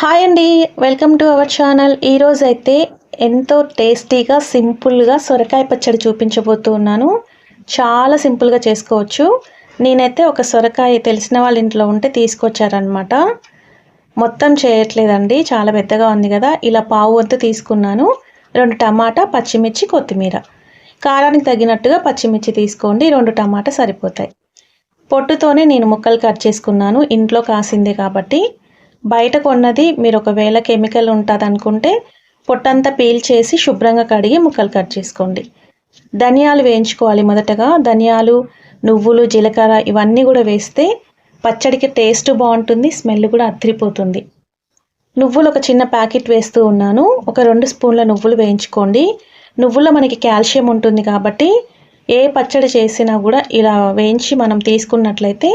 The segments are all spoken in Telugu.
హాయ్ అండి వెల్కమ్ టు అవర్ ఛానల్. ఈరోజు అయితే ఎంతో టేస్టీగా సింపుల్గా సొరకాయ పచ్చడి చూపించబోతున్నాను చాలా సింపుల్గా చేసుకోవచ్చు. నేనైతే ఒక సొరకాయ తెలిసిన వాళ్ళ ఇంట్లో ఉంటే తీసుకొచ్చారనమాట మొత్తం చేయట్లేదండి చాలా పెద్దగా ఉంది కదా. ఇలా పావు వద్ద తీసుకున్నాను. రెండు టమాటా పచ్చిమిర్చి కొత్తిమీర. కారానికి తగినట్టుగా పచ్చిమిర్చి తీసుకోండి రెండు టమాటా సరిపోతాయి. పొట్టుతోనే నేను ముక్కలు కట్ చేసుకున్నాను ఇంట్లో కాసిందే కాబట్టి. బయట కొన్నది మీరు ఒకవేళ కెమికల్ ఉంటుంది అనుకుంటే పొట్టంతా పీల్ చేసి శుభ్రంగా కడిగి ముక్కలు కట్ చేసుకోండి. ధనియాలు వేయించుకోవాలి మొదటగా. ధనియాలు నువ్వులు జీలకర్ర ఇవన్నీ కూడా వేస్తే పచ్చడికి టేస్ట్ బాగుంటుంది స్మెల్ కూడా అత్తిరిపోతుంది. నువ్వులు ఒక చిన్న ప్యాకెట్ వేస్తూ ఉన్నాను. ఒక రెండు స్పూన్ల నువ్వులు వేయించుకోండి. నువ్వుల్లో మనకి కాల్షియం ఉంటుంది కాబట్టి ఏ పచ్చడి చేసినా కూడా ఇలా వేయించి మనం తీసుకున్నట్లయితే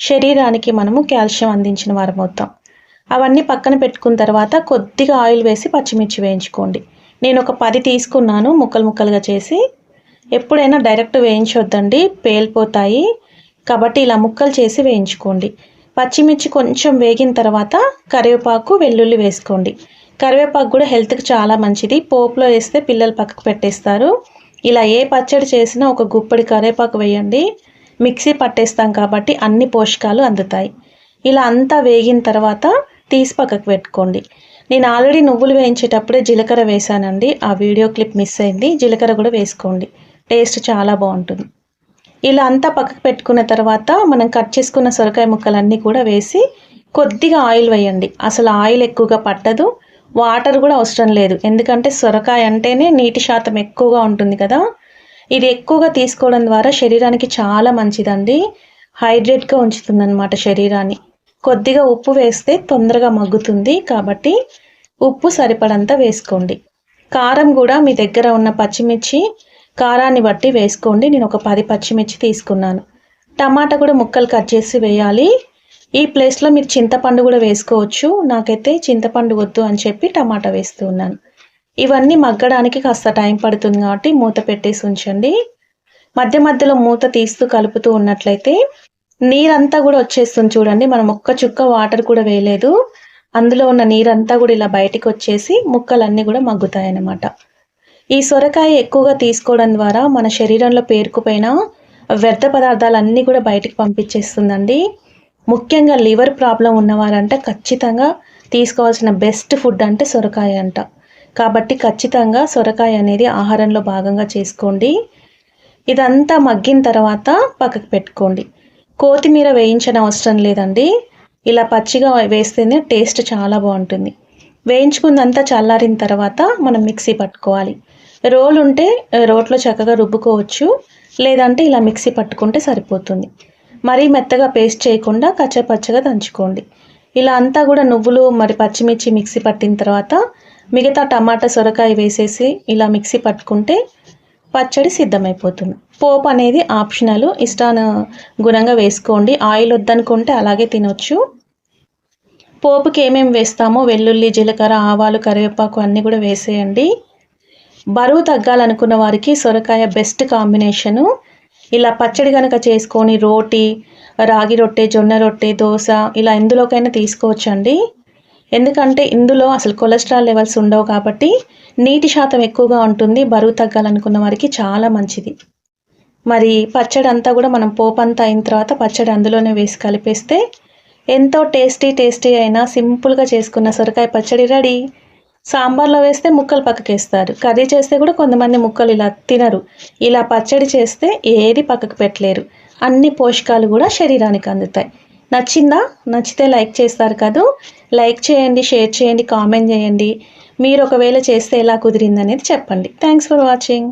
శరీరానికి మనము కాల్షియం అందించిన వారం అవుతాం అవన్నీ పక్కన పెట్టుకున్న తర్వాత కొద్దిగా ఆయిల్ వేసి పచ్చిమిర్చి వేయించుకోండి. నేను ఒక పది తీసుకున్నాను ముక్కలు ముక్కలుగా చేసి. ఎప్పుడైనా డైరెక్ట్ వేయించొద్దండి పేలిపోతాయి. కాబట్టి ఇలా ముక్కలు చేసి వేయించుకోండి. పచ్చిమిర్చి కొంచెం వేగిన తర్వాత కరివేపాకు వెల్లుల్లి వేసుకోండి. కరివేపాకు కూడా హెల్త్కి చాలా మంచిది. పోపులో వేస్తే పిల్లలు పక్కకు పెట్టేస్తారు. ఇలా ఏ పచ్చడి చేసినా ఒక గుప్పడి కరివేపాకు వేయండి. మిక్సీ పట్టేస్తాం కాబట్టి అన్ని పోషకాలు అందుతాయి. ఇలా అంతా వేగిన తర్వాత తీసి పక్కకు పెట్టుకోండి. నేను ఆల్రెడీ నువ్వులు వేయించేటప్పుడే జీలకర్ర వేసానండి. ఆ వీడియో క్లిప్ మిస్ అయింది. జీలకర్ర కూడా వేసుకోండి. టేస్ట్ చాలా బాగుంటుంది. ఇలా అంతా పక్కకు పెట్టుకున్న తర్వాత మనం కట్ చేసుకున్న సొరకాయ ముక్కలన్నీ కూడా వేసి కొద్దిగా ఆయిల్ వేయండి. అసలు ఆయిల్ ఎక్కువగా పట్టదు. వాటర్ కూడా అవసరం లేదు. ఎందుకంటే సొరకాయ అంటేనే నీటి శాతం ఎక్కువగా ఉంటుంది కదా. ఇది ఎక్కువగా తీసుకోవడం ద్వారా శరీరానికి చాలా మంచిదండి. హైడ్రేట్గా ఉంచుతుంది శరీరాన్ని. కొద్దిగా ఉప్పు వేస్తే తొందరగా మగ్గుతుంది కాబట్టి ఉప్పు సరిపడంత వేసుకోండి. కారం కూడా మీ దగ్గర ఉన్న పచ్చిమిర్చి కారాన్ని బట్టి వేసుకోండి. నేను ఒక పది పచ్చిమిర్చి తీసుకున్నాను. టమాటా కూడా ముక్కలు కట్ చేసి వేయాలి. ఈ ప్లేస్లో మీరు చింతపండు కూడా వేసుకోవచ్చు. నాకైతే చింతపండు వద్దు అని చెప్పి టమాటా వేస్తూ ఉన్నాను. ఇవన్నీ మగ్గడానికి కాస్త టైం పడుతుంది కాబట్టి మూత పెట్టేసి ఉంచండి. మధ్య మధ్యలో మూత తీస్తూ కలుపుతూ ఉన్నట్లయితే నీరంతా కూడా వచ్చేస్తుంది చూడండి. మనం ఒక్క చుక్క వాటర్ కూడా వేయలేదు. అందులో ఉన్న నీరంతా కూడా ఇలా బయటికి వచ్చేసి ముక్కలన్నీ కూడా మగ్గుతాయి అన్నమాట ఈ సొరకాయ ఎక్కువగా తీసుకోవడం ద్వారా మన శరీరంలో పేరుకుపోయిన వ్యర్థ పదార్థాలన్నీ కూడా బయటికి పంపించేస్తుందండి. ముఖ్యంగా లివర్ ప్రాబ్లం ఉన్నవారంటే ఖచ్చితంగా తీసుకోవాల్సిన బెస్ట్ ఫుడ్ అంటే సొరకాయ అంట. కాబట్టి ఖచ్చితంగా సొరకాయ అనేది ఆహారంలో భాగంగా చేసుకోండి. ఇదంతా మగ్గిన తర్వాత పక్కకు పెట్టుకోండి. కొత్తిమీర వేయించిన అవసరం లేదండి. ఇలా పచ్చిగా వేస్తేనే టేస్ట్ చాలా బాగుంటుంది. వేయించుకుందంతా చల్లారిన తర్వాత మనం మిక్సీ పట్టుకోవాలి. రోల్ ఉంటే రోట్లో చక్కగా రుబ్బుకోవచ్చు. లేదంటే ఇలా మిక్సీ పట్టుకుంటే సరిపోతుంది. మరీ మెత్తగా పేస్ట్ చేయకుండా కచ్చపచ్చగా దంచుకోండి. ఇలా అంతా కూడా నువ్వులు మరి పచ్చిమిర్చి మిక్సీ పట్టిన తర్వాత మిగతా టమాటా సొరకాయ వేసేసి ఇలా మిక్సీ పట్టుకుంటే పచ్చడి సిద్ధమైపోతుంది. పోపు అనేది ఆప్షనల్. ఇష్టాన గుణంగా వేసుకోండి. ఆయిల్ వద్దనుకుంటే అలాగే తినొచ్చు. పోపుకి ఏమేమి వేస్తామో వెల్లుల్లి జీలకర్ర ఆవాలు కరివేపాకు అన్నీ కూడా వేసేయండి. బరువు తగ్గాలనుకున్న వారికి సొరకాయ బెస్ట్ కాంబినేషను. ఇలా పచ్చడి కనుక చేసుకొని రోటీ రాగి రొట్టె జొన్న రొట్టె దోశ ఇలా ఎందులోకైనా తీసుకోవచ్చండి. ఎందుకంటే ఇందులో అసలు కొలెస్ట్రాల్ లెవెల్స్ ఉండవు కాబట్టి నీటి శాతం ఎక్కువగా ఉంటుంది బరువు తగ్గాలనుకున్న వారికి చాలా మంచిది. మరి పచ్చడి అంతా కూడా మనం పోపు అంతా అయిన తర్వాత పచ్చడి అందులోనే వేసి కలిపేస్తే ఎంతో టేస్టీ టేస్టీ అయినా సింపుల్గా చేసుకున్న సొరకాయ పచ్చడి రెడీ. సాంబార్లో వేస్తే ముక్కలు పక్కకేస్తారు. కర్రీ చేస్తే కూడా కొంతమంది ముక్కలు ఇలా తినరు. ఇలా పచ్చడి చేస్తే ఏది పక్కకు పెట్టలేరు. అన్ని పోషకాలు కూడా శరీరానికి అందుతాయి. నచ్చిందా? నచ్చితే లైక్ చేస్తారు కదా. లైక్ చేయండి షేర్ చేయండి కామెంట్ చేయండి. మీరు ఒకవేళ చేస్తే ఎలా కుదిరింది అనేది చెప్పండి. Thanks for watching